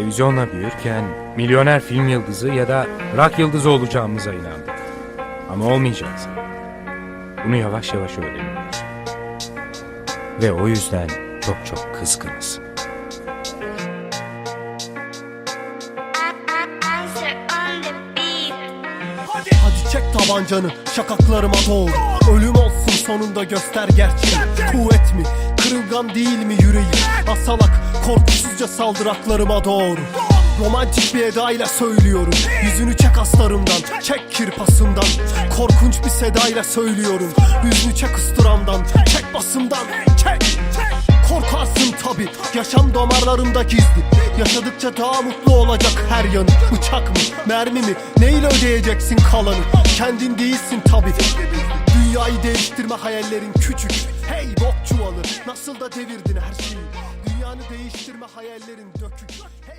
Televizyonla büyürken milyoner film yıldızı ya da rock yıldızı olacağımıza inandık. Ama olmayacağız. Bunu yavaş yavaş öğreniyoruz. Ve o yüzden çok çok kızgınız. Hadi çek tabancanı şakaklarıma doğru Ölüm olsun sonunda göster gerçeği Kuvvet mi? Kırılgan değil mi yüreği? Asalak korkusuzca saldıraklarıma doğru. Romantik bir edayla söylüyorum. Yüzünü çek aslarımdan Çek kirpasımdan Korkunç bir sedayla söylüyorum. Yüzünü çek ıstıramdan Çek basımdan Çek Korkarsın tabi Yaşam damarlarımda gizli. Yaşadıkça daha mutlu olacak her yanı. Bıçak mı, mermi mi, neyle ödeyeceksin kalanı? Kendin değilsin tabi Dünyayı değiştirme hayallerin küçük. Hey bok çuvalı Nasıl da devirdin her şeyi. Dünyanı değiştirme hayallerin dökük. Hey